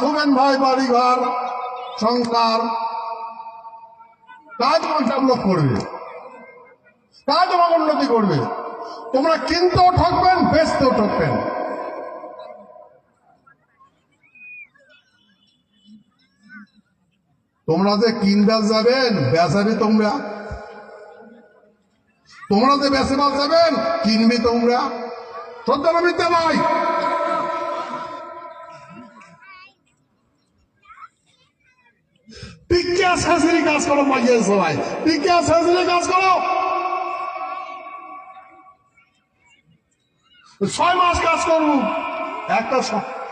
থুবেন ভাই বাড়ি ঘর সংসার কাজ তোমাকে ডেভেলপ করবে। কাজ তোমাকে উন্নতি করবে। তোমরা কিনতেও ঠকবেন, বেচতেও ঠকবেন। তোমরা যে কিনবে যাবেন, বেচাবে তোমরা। তোমরা যে বেচে মাল যাবেন, কিনবে তোমরা। সত্য না মিথ্যা ভাই? টিকা শাশুড়ি কাজ করো, মাইয়ের সবাই টিকা শাশুড়ি কাজ করো। ছয় মাস কাজ করব। একটা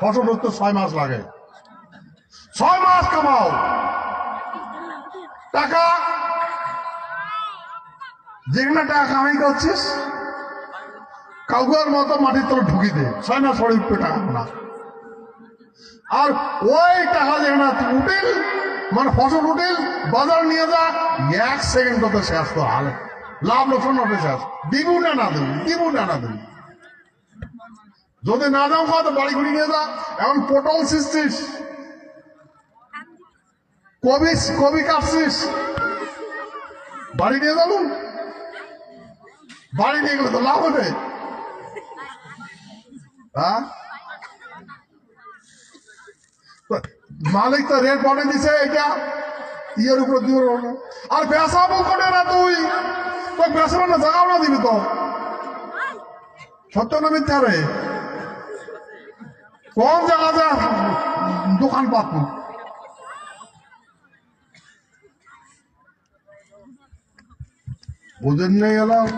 ফসল হতে ছয় মাস লাগে। ছয় মাস কামাও। টাকা? যেখানে টাকা কামাই করছিস, কাউকের মতো মাটির তলে ঢুকি দে। ছয় মাস পরে টাকা না। আর ওই টাকা যেখানে উঠিল মানে ফসল উঠিল বাজার নিয়ে যা, এক সেকেন্ড তো শেষ তো হাল। লাভ লোকসান হবে শেষ। দিবু না না দেবু, দিবু না না দেবু। যদি না দাও তো বাড়ি ঘুরি নিয়ে যা। এখন পটল ছিঁচছিস কবি কবি কাটছিস। বাড়ি নিয়ে যাব বাড়ি নিয়ে গেলে তো লাভ হবে। হ্যাঁ তো মালিক তো রেট বাড়ে দিছে, এটা ইয়ের উপর দিব আর বেসাবো করে না তুই? তো বেসাবো না জায়গাও না দিবি তো। সত্য না মিথ্যা রে? কোন জায়গাতে দোকান পাত বুঝেন নেই এলাম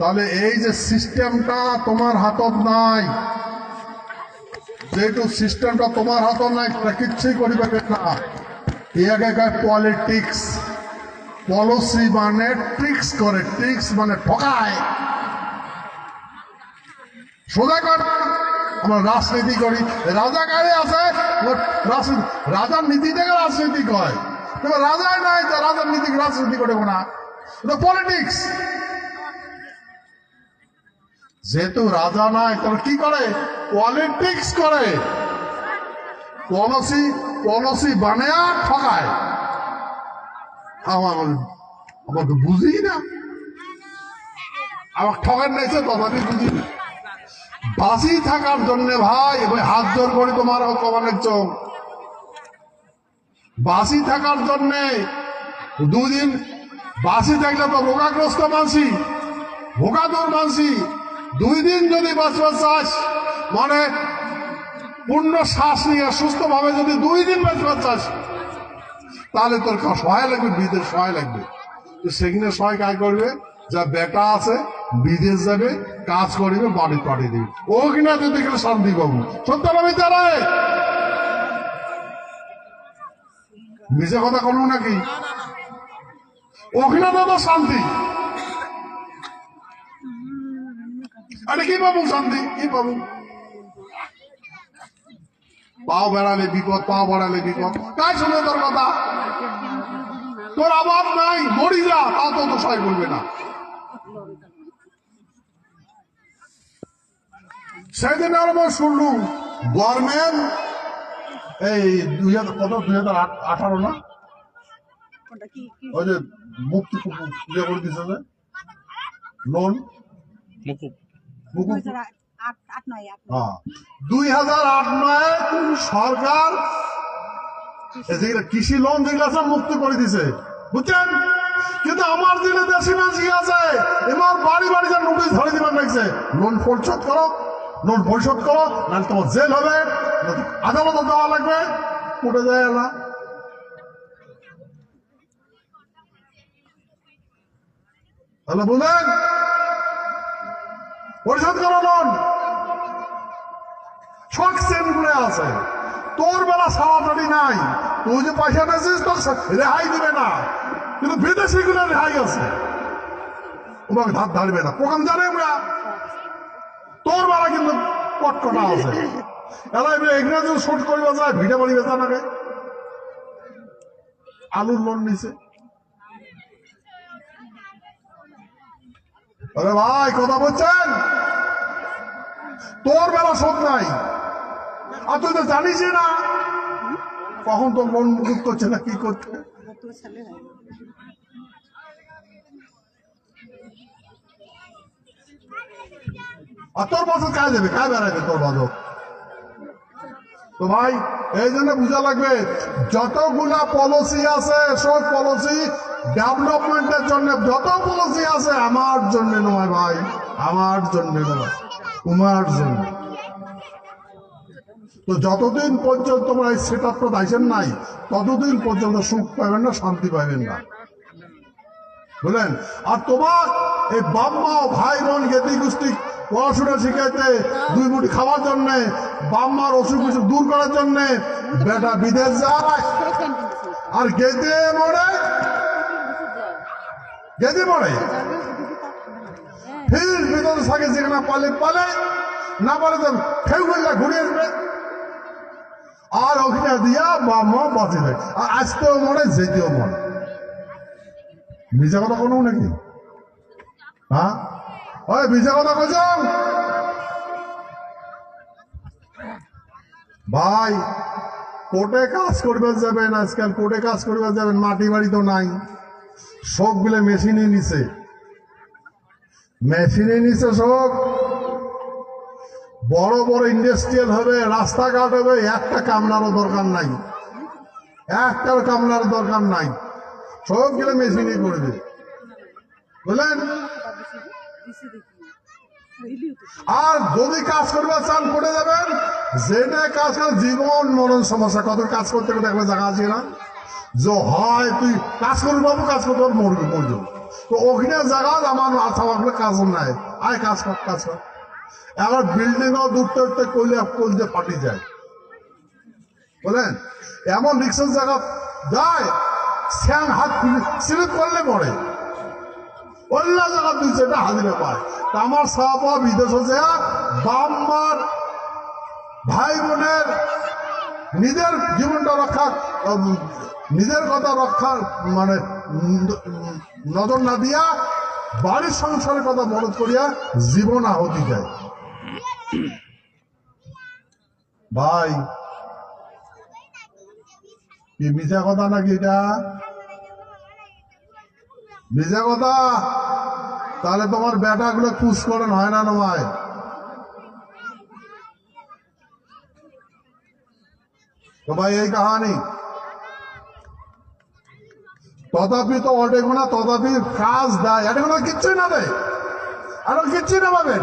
তাহলে এই যে সিস্টেমটা তোমার হাতত নাই। যেহেতু সিস্টেমটা তোমার হাতত নাই কিচ্ছুই করিবে না। ইয়াকে কয় পলিটিক্স পলিসি মানে ট্রিক্স করে ট্রিক্স মানে ঠকায়। সোজা কর, আমরা রাজনীতি করি। রাজা কারে আছে? রাজার নীতি থেকে রাজনীতি কয়। রাজাই নাই রাজার নীতি রাজনীতি করে না পলিটিক্স যেহেতু রাজা নাই, তাহলে কি করে? পলিটিক্স করে। পলিসি পলিসি বানায়া ঠকায়। আমার আমার তো বুঝি না। আমার ঠকার নাইছে তথাপি বুঝি না। বাসি থাকার জন্য ভাই হাত জোর করে তোমার কমানের চোখ। বাসি থাকার জন্য দুদিন বাসি থাকলে তো রোগাগ্রস্ত মানসি, ভোগাদুর মানসি। দুই দিন যদি বাঁচবার চাস মানে পূর্ণ শ্বাস নিয়ে সুস্থ ভাবে যদি দুই দিন বাঁচবার চাস, তাহলে তোর সহায় লাগবে, বিদেশ সহায় লাগবে। সেখানে সহায় কাজ করবে? যা বেটা আছে, বিদেশ যাবে, কাজ করবে, বাড়ি পাঠিয়ে দিবে। ও কিনা তুই দেখলে শান্তি পাবো। সত্য পাবি তারা নিজে কথা করব নাকি? ওখানে তো শান্তি। কি পাবো শান্তি? কি পাবো? পাও বেড়ালে বিপদ পাও বাড়ালে বিপদ। কাজ শুনে তোর কথা। তোর আবার নাই মরি যা তাও তো তো সহায় করবে না। সেদিন আর আমার শুনলুম গভর্নমেন্ট এই দুই হাজার কত? দুই হাজার আট- আঠারো না? কোনটা কি কি? ওই যে মুক্তি ইয়ে করে দিছে যে। লোন মুকুব। হ্যাঁ। দুই হাজার আট নয়, সরকার কৃষি লোন যেগুলো মুক্ত করে দিছে। বুঝছেন? কিন্তু আমার দিলে দেশি মাঝি আছে? এবার বাড়ি বাড়ি যা নোটিশ ধরে দিবার লাগছে লোন পরিশোধ করো লোন পরিশোধ করো, নাহলে তোমার জেল হবে। আদালতে দেওয়া লাগবে, কোর্টে যায় না। তাহলে বুঝলেন পরিশোধ করো লোন আছে। তোর বেলা নাই। তুই যে পয়সা নিয়েছিস তোর রেহাই দিবে না। কিন্তু বিদেশি গুলো রেহাই আছে। তোমাকে ধার ধারবে না। প্রোগ্রাম জানে আমরা তোর বেলা কিন্তু কটকটা আছে। এলা এবার ইংরেজি শুট করিবা যায় ভিড়ে বাড়ি বেচা নাকে আলুর লোন নিছে। আরে ভাই, কথা বলছেন? তোর বেলা শোধ নাই। আর তুই তো জানিস না। কখন তোর মন মুখ করছে না, কি হয় আর তোর বছর কাজ দেবে, কাজ বেড়াবে তোর বাদক। তো ভাই, এই জন্য বুঝা লাগবে, যতগুলা পলিসি আছে, সব পলিসি ডেভেলপমেন্টের জন্য যত পলিসি আছে, আমার জন্য নয় ভাই, আমার জন্য নয়, তোমার জন্য। তো যতদিন পর্যন্ত তোমরা এই সেট আপটা দাইছেন নাই, ততদিন পর্যন্ত সুখ পাবেন না, শান্তি পাবেন না। বুঝলেন? আর তোমার এই বাম্মা ও ভাই বোন গেতি গোষ্ঠী পড়াশোনা শিখাইতে দুই মুঠি খাওয়ার জন্যে বাম্মার অসুখ বিসুখ দূর করার জন্যে, বেটা বিদেশ যায়। আর গেতে মরে? গেতে মরে? ফির ভিতরে থাকে যেখানে পালে পালে, না পালে তো ফেউ বললে ঘুরে আসবে। আর ওখানে দিয়া বাম্মা বাঁচে যায় আর আসতেও মরে যেতেও মরে। মিজা কথা কোনো নাকি? হ্যাঁ? ওই মিজা কথা কইছ? ভাই, কোর্টে কাজ করবে যাবেন আজকাল, কোর্টে কাজ করবে যাবেন, মাটি বাড়ি তো নাই। সবগুলো মেশিনে নিছে। মেশিনে নিছে সব। বড় বড় ইন্ডাস্ট্রিয়াল হবে, রাস্তাঘাট হবে, একটা কামলারও দরকার নাই। একটার কামলার দরকার নাই। সব গেলে মেশিনে করবে বুঝলেন? আর যদি কাজ করবার চান করে যাবেন যেটা কাজ করে জীবন মরণ সমস্যা কত কাজ করতে করতে একবার জায়গা আছে না? যে হয় তুই কাজ করবি বাবু কাজ করতে পারবি, মরবি মরবি তো ওখানে জায়গা আমার আশা মাখলে কাজ নাই। আয় কাজ কর কাজ কর। এবার বিল্ডিংও দূরতে উঠতে কইলে করলে করলে ফাটি যায়? বলেন এমন রিক্সার জায়গা যায় স্যাং হাত স্লিপ করলে পড়ে। অন্য জায়গা দুই চারটা হাজিরে পায়। আমার হচ্ছে বাম্মার ভাই বোনের নিজের জীবনটা রক্ষা নিজের কথা রক্ষার মানে নজর না দিয়া বাড়ির সংসারের কথা মদত করিয়া জীবন আহতি যায় ভাই, কি মিশা কথা নাকি এটা? মিশা কথা? তাহলে তোমার বেটা গুলো খুশ করেন, হয় না নয়? তো ভাই এই কাহানি। তথাপি তো অটে গোনা তথাপি কাজ দেয়। এটা কোনো কিচ্ছুই না দেয়। আর কিচ্ছুই না পাবেন।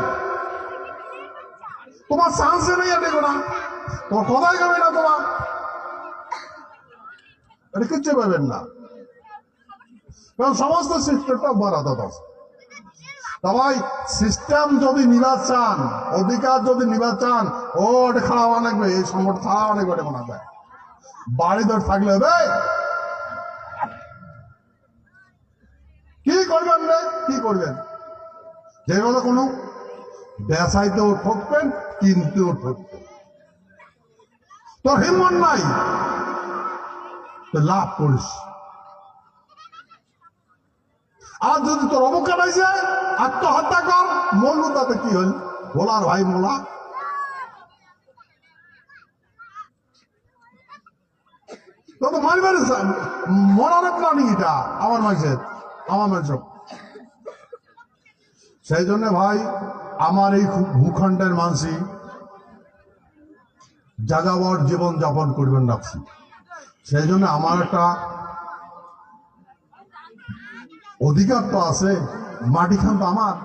তোমার চান্সে নেই এটে গোনা তোমার কথাই যাবে না তোমার। এটা কিচ্ছু পাবেন না। কারণ সমস্ত সিস্টেমটা বরাদ আছে। সিস্টেম যদি নিবা চান, অধিকার যদি নিবা চান ও ওটা খাওয়া এই সংগঠন খাওয়া অনেক ওটা মনে হবে বাড়ি ধর থাকলে হবে। কি করবেন রে? কি করবেন? যে কথা কোনো বেসাইতেও ঠকবেন, কিনতেও ঠকবেন। তোর হিম্মত নাই। লাভ করিস। আর যদি তোর অবকার হয়ে যায়, আত্মহত্যা কর মরলু তাতে কি হল? ভোলার ভাই মোলা তো মারবার মরার এটা, আমার মাঝের আমার মাঝে। সেই জন্য ভাই, আমার এই ভূখণ্ডের মানসি, যাযাবর জীবন যাপন করবেন রাখছি। সেই জন্য আমার একটা অধিকার তো আছে, মাটি খান তো আমার।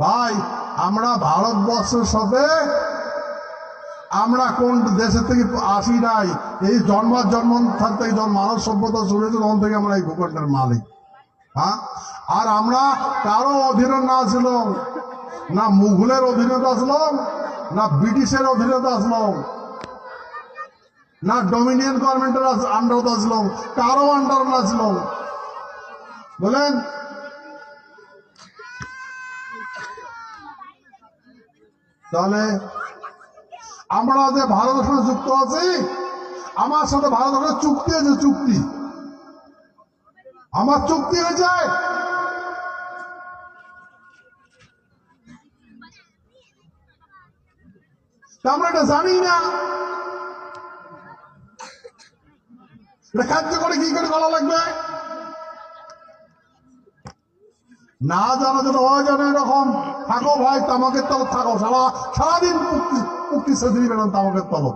ভাই, আমরা ভারতবর্ষের সাথে আমরা কোন দেশের থেকে আসি নাই, এই জন্ম জন্ম থেকে যখন মানব সভ্যতা শুরু হয়েছে, তখন থেকে আমরা এই ভূখণ্ডের মালিক। হ্যাঁ? আর আমরা কারও অধীনে না ছিলাম না মুঘলের অধীনতা আসলাম, না ব্রিটিশের অধীনতা আসলাম। না ডমিনিয়ন গভর্নমেন্টের আন্ডারতে আসলাম কারও আন্ডার না আসলাম বলেন। তাহলে, আমরা যে ভারতের সাথে যুক্ত আছি, আমার সাথে ভারতের চুক্তি আছে, চুক্তি। আমার চুক্তি হয়ে যায় আমরা এটা জানি না। খাদ্য করে কি করে করা লাগবে? না জানা যেন অজানা এরকম, থাকো ভাই তামাকের তলব থাকো, সারা সারাদিন মুক্তি সেদিনই বেরোন তামাকের তলব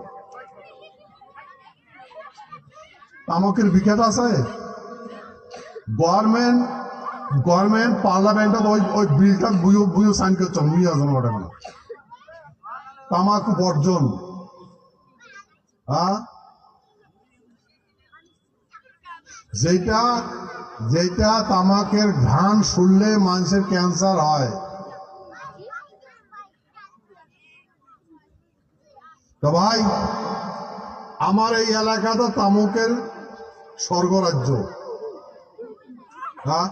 তামাকের বিখ্যাত আছে? গভর্নমেন্ট গভর্নমেন্ট পার্লামেন্টত ওই ওই বিলটা বুঝো বুঝো সাইন করছ কোনো তামাক বর্জন। হ্যাঁ? যেটা যেটা তামাকের ঘ্রাণ শুনলে মানুষের ক্যান্সার হয়। তো ভাই, আমার এই এলাকাতে তামুকের স্বর্গরাজ্য। হ্যাঁ?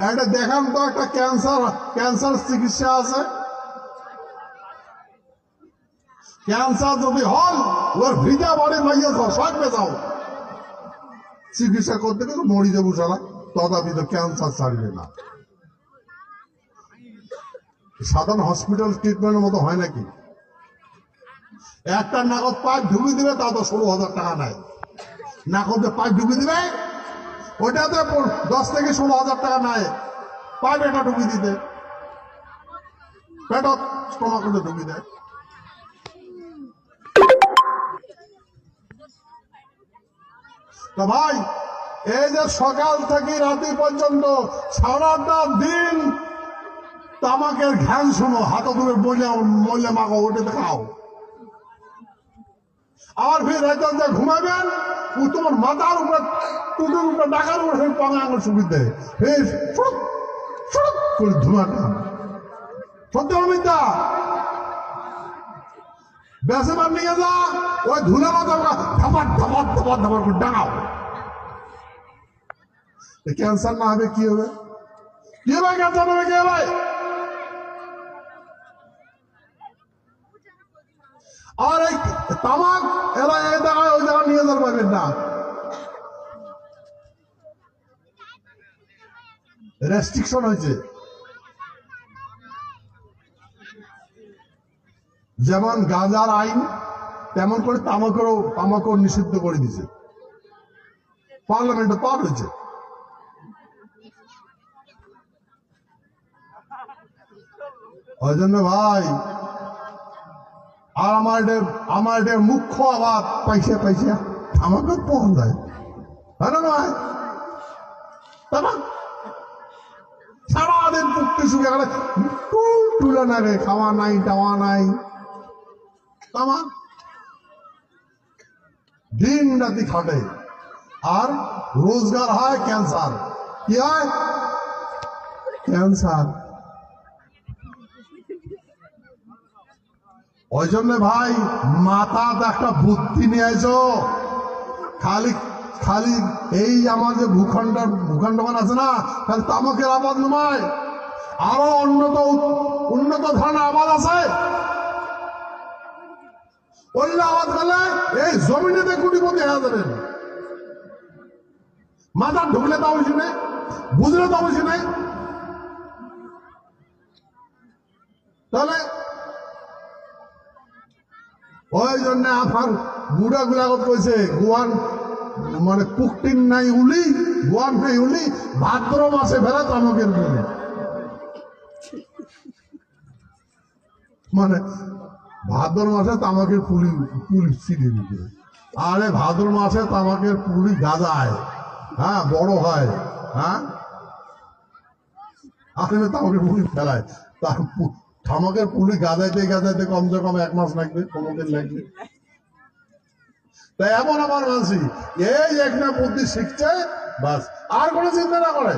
একটা দেখান তো, একটা ক্যান্সার ক্যান্সার চিকিৎসা আছে। ক্যান্সার যদি হল ওর ভিজা বাড়ি মাইয়া সব পেছাও চিকিৎসা করতে গেলে মরি যাব সারা তথাপি তো ক্যান্সার ছাড়বে না। সাধারণ হসপিটাল ট্রিটমেন্টের মতো হয় নাকি? একটা নাকদ পাইপ ঢুকে দিবে তা তো ষোলো হাজার টাকা নেয় নাকদে পাইপ ঢুকে দিবে, ওইটাতে দশ থেকে ষোলো হাজার টাকা নেয় পাইপ এটা ঢুকে দিতে। পেটত স্টোমাকতে ঢুকে দেয়। তো ভাই, এই যে সকাল থেকে রাতে পর্যন্ত সারাটা দিন তামাকের ঘ্যান শোনো, হাতে তুমি বলে মলে মাগো, ওটে খাও আর ফির যে ঘুমাবেন ও তোমার মাথার উপরে টুটুর উপরে, ডাকার উপরে পাঙা আঙুল সুবিধে ফির করে ধুমাটা সত্য মিথ্যা? বেসেবার নিয়ে যা, ওই ধুলে মাথা ধাপাট ধাপাট ধাপাট ধাপাট করে ডাঙাও ক্যান্সার না হবে? কি হবে? কি হবে? ক্যান্সার হবে? কি হবে? আর এই তামাক এরা এই জায়গায় ওই জায়গায় নিয়ে যাওয়ার পারবেন না। রেস্ট্রিকশন হয়েছে। যেমন গাঁজার আইন, তেমন করে তামাকেরও, তামাকও নিষিদ্ধ করে দিছে পার্লামেন্টে পার হয়েছে। ওই জন্য ভাই, আর আমার আমার মুখ্য আবার পয়সা পয়সা আমাকে পৌঁছ যায় হ্যাঁ নয় সারাদিন পুক্তি শুকে গেলে তুলে না রে, খাওয়া নাই টাওয়া নাই। তামাক দিন রাতি খাটে। আর রোজগার হয় ক্যান্সার। কি হয়? ক্যান্সার। ওই জন্য ভাই মাথাতে একটা বুদ্ধি নিয়ে আইছো। খালি খালি এই আমার যে ভূখণ্ড ভূখণ্ডমান আছে না, খালি তামাকের আবাদ নয় আরও উন্নত উন্নত ধরনের আবাদ আছে। অন্য আবাদ করলে এই জমিনেতে কোটিপতি হয়ে যাবেন মাথা ঢুকলে তাও বেশি নেই, বুঝলে তাও বেশি নেই। তাহলে ওই জন্য আমার বুড়া গুলাগত কইছে, গোয়ান মানে পুকটিন নাই উলি, গোয়ান নাই উলি, ভাদ্র মাসে ফেরা তামকের বলে মানে ভাদ্র মাসে তামাকের পুলি পুলি ছিঁড়ে দিতে আরে ভাদ্র মাসে তামাকের পুলি গাদায় হ্যাঁ বড় হয় হ্যাঁ? আসলে তামাকের পুলি ফেলায়। তার তামাকের পুলি গাদাইতে গাজাইতে কমসে কম এক মাস লাগবে পনেরো দিন লাগবে। তাই এমন আমার মানসি, এই একটা বুদ্ধি শিখছে, বাস, আর কোনো চিন্তা না করে।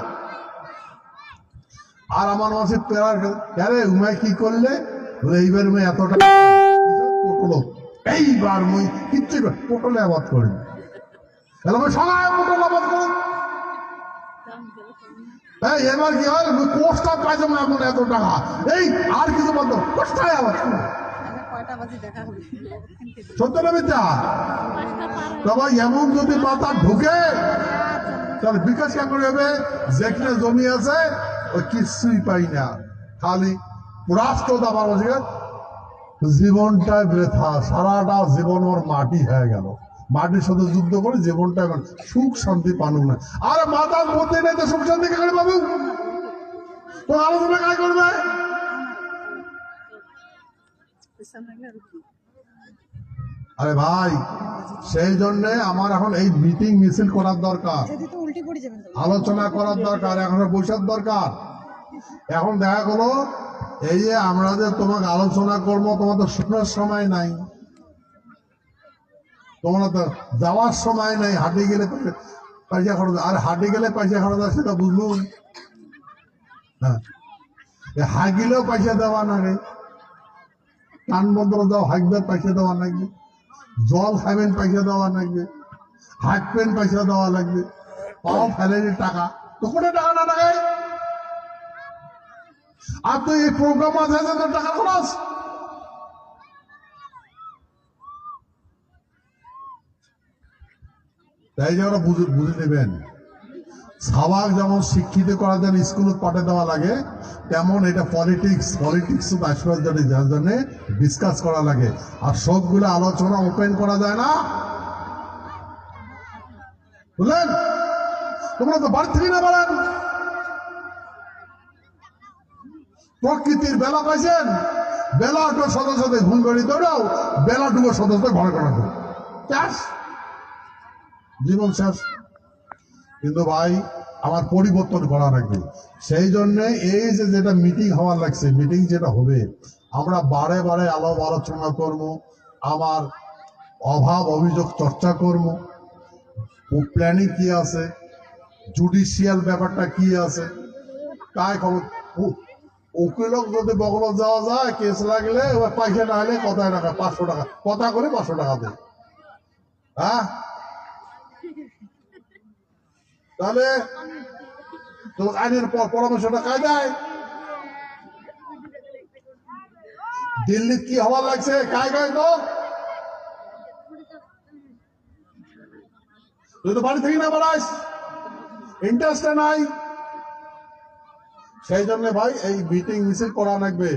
আর আমার মাসি পেরার আরে উমায় কি করলে? এইবার মুই এত টাকা পটল। এইবার মুই কিচ্ছু পটলে আবাদ করি। তাহলে সবাই পটল আবাদ করি। এই এবার কি হয়? কোষ্টা পাইছে না এখন এত টাকা। এই, আর কিছু বলতো কোষ্টায় আবাদ করি তাহলে কয়টা বাজে দেখা হবে সত্য না মিথ্যা? তবে এমন যদি ঢুকে, তাহলে বিকাশ হবে যেখানে জমি আছে, ওই পাই না। খালি রাষ্ট্র দাবার বৃথা। সারাটা জীবন ওর মাটি হয়ে গেল। মাটির সাথে যুদ্ধ করে জীবনটা এখন সুখ শান্তি পানুক না। আরে মাতার মধ্যে নেই তো সুখ শান্তি কে করে পাবো? তো আলোচনা কাজ করবে? আর ভাই সেই জন্য আমার এখন এই মিটিং মিছিল করার দরকার। আলোচনা করার দরকার এখন বৈশাখ দরকার। এখন দেখা গেলো এই যে আমরা যে তোমাকে আলোচনা করব তোমার তো শোনার সময় নাই। তোমরা তো যাওয়ার সময় নাই, হাটে গেলে পয়সা- খরচ আর হাটে গেলে পয়সা খরচ আছে সেটা বুঝলুম হ্যাঁ। হাগিলেও পয়সা দেওয়া লাগে কান বন্ধ দাও হাগবার পয়সা দেওয়া লাগবে। জল খাবেন পয়সা দেওয়া লাগবে। হাঁটবেন পয়সা দেওয়া লাগবে। পাও ফেলেনি টাকা। তো কোনো টাকা না টাকায় আর তো এই প্রোগ্রাম আছে টাকা খরচ? তাই যে ওরা বুঝে বুঝে নেবেন। সাবাক যেমন শিক্ষিত করার জন্য স্কুলে পাঠে দেওয়া লাগে, তেমন এটা পলিটিক্স পলিটিক্স আসবার যার জন্য ডিসকাস করা লাগে। আর সবগুলো আলোচনা ওপেন করা যায় না। বুঝলেন? তোমরা তো বাড়ি থেকে না বলেন। প্রকৃতির বেলা পাইছেন? বেলা তো সদস্য সাথে ঘুম করে দৌড়াও বেলা ডুবো সদস্য ঘরে করা চাষ জীবন শেষ। কিন্তু ভাই, আমার পরিবর্তন করা লাগবে সেই জন্য এই যে যেটা মিটিং হওয়ার লাগছে মিটিং যেটা হবে, আমরা বারে বারে আলাপ আলোচনা করব, আমার অভাব অভিযোগ চর্চা করব প্ল্যানিং কি আছে জুডিশিয়াল ব্যাপারটা কি আছে, তাই খবর। উকিলক যদি বগল যাওয়া যায় কেস লাগলে পয়সা না হলে কত টাকা পাঁচশো টাকা, কথা করে পাঁচশো টাকা দেয়। হ্যাঁ? তাহলে তো আইনের পর পরামর্শটা কাজ দেয়? কি হওয়া লাগছে? কায় গায় তো তুই তো বাড়ি থেকে না বাড়াইস ইন্টারেস্টে নাই। সেই জন্য ভাই এই মিটিং মিছিল করা লাগবে।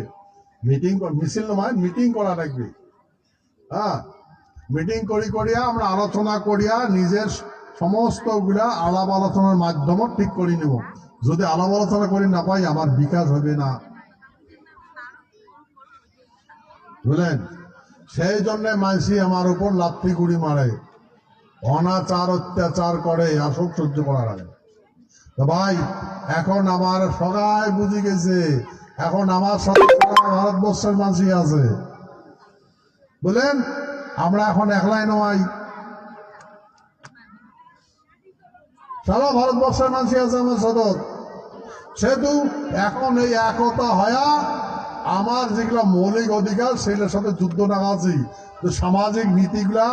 মিটিং মিছিল নয় মিটিং করা লাগবে। হ্যাঁ? মিটিং করি করিয়া আমরা আলোচনা করিয়া নিজের সমস্তগুলা আলাপ আলোচনার মাধ্যমে ঠিক করে নেব। যদি আলাপ আলোচনা করি না পাই, আমার বিকাশ হবে না। বুঝলেন? সেই জন্য মানসি আমার উপর লাথি গুড়ি মারে। অনাচার, অত্যাচার করে, আসক সহ্য করা তো ভাই, এখন আমার সবাই বুঝে গেছে। এখন আমার ভারতবর্ষের মানুষই আছে। বলেন আমরা এখন একলাই নয়। সারা ভারতবর্ষের মানুষই আছে আমার সদর। সেহেতু এখন এই একতা হয়া আমার যেগুলা মৌলিক অধিকার, সেগুলোর সাথে যুদ্ধ নাগাছি তো সামাজিক নীতিগুলা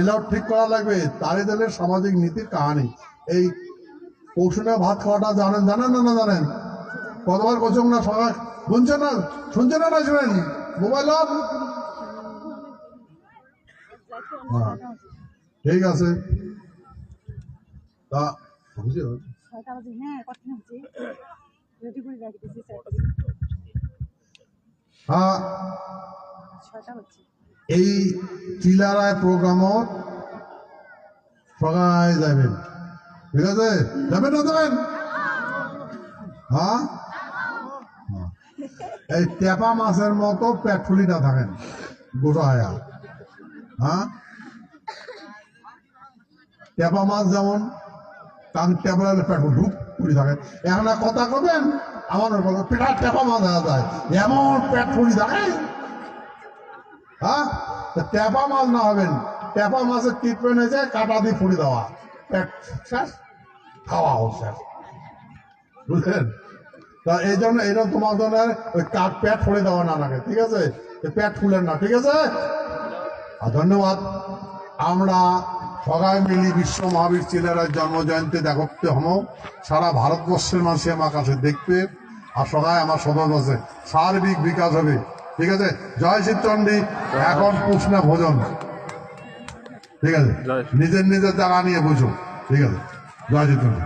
এলাও ঠিক করা লাগবে। তারই তাহলে সামাজিক নীতির কাহানি। এই কৌশলে ভাত খাওয়াটা জানেন জানেন না না জানেন? কতবার কচুম না সবাই? শুনছেন না? শুনছেন না শুনেন? মোবাইল হ্যাঁ। ঠিক আছে। তা বুঝে ছয়টা বাজে হ্যাঁ কথা হচ্ছে? রেডি করে রাখতেছি হ্যাঁ। ছয়টা হচ্ছে এই চিলারায় প্রোগ্রামত সবাই যাবেন। ঠিক আছে? যাবেন না যাবেন? হ্যাঁ? হ্যাঁ। এই টেপা মাছের মতো পেট ফুলি না থাকেন গোটা আয়া। হ্যাঁ? টেপা মাছ যেমন কান টেপা পেট ঢুক ফুলি থাকে। এখন কথা কবেন? আমার পেটার টেপা দেখা যায়। এমন পেট ফুলি থাকে। হ্যাঁ? তো ট্যাপা মাছ না হবেন। ট্যাপা মাছের ট্রিটমেন্ট হয়েছে কাটা দিয়ে ফুড়ি দেওয়া। পেট শেষ, খাওয়া হোক শেষ। বুঝলেন? তা এই জন্য এইরকম তোমার ধরনের ওই কাঠ পেট ফুড়ে দেওয়া না লাগে, ঠিক আছে? পেট ফুলেন না, ঠিক আছে? আর ধন্যবাদ। আমরা সবাই মিলি বিশ্ব মহাবীর চিলেরার জন্ম জয়ন্তী দেখতে হম। সারা ভারতবর্ষের মানুষ আমার কাছে দেখবে আর সবাই আমার সদর আছে সার্বিক বিকাশ হবে। ঠিক আছে? জয় চিত্তন্ডী এখন পুষ্ণা ভোজন। ঠিক আছে? নিজের নিজের জায়গা নিয়ে বুঝো ঠিক আছে? জয় চিত্তন্ডী